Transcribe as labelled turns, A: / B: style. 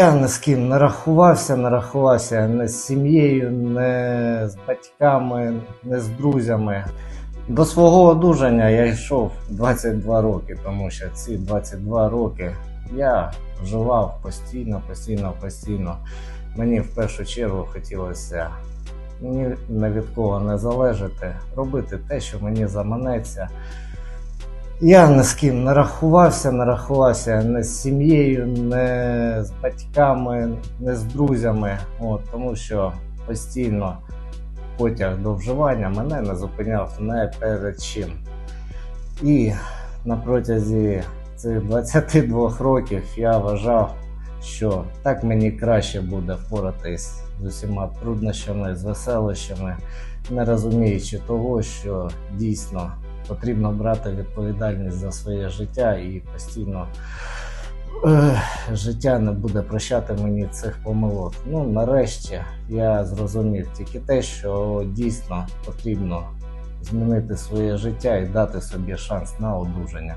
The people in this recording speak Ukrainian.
A: Я ні з ким не рахувався, не рахувався не з сім'єю, не з батьками, не з друзями. До свого одужання я йшов 22 роки, тому що ці 22 роки я вживав постійно, постійно, постійно. Мені в першу чергу хотілося ні не від кого не залежати, робити те, що мені заманеться. Я ні з ким не рахувався, не рахувався не з сім'єю, не з батьками, не з друзями. От, тому що постійно потяг до вживання мене не зупиняв не перед чим. І на протязі цих 22 років я вважав, що так мені краще буде впоратись з усіма труднощами, з веселищами, не розуміючи того, що дійсно потрібно брати відповідальність за своє життя і постійно е, життя не буде прощати мені цих помилок. Ну, нарешті я зрозумів тільки те, що дійсно потрібно змінити своє життя і дати собі шанс на одужання.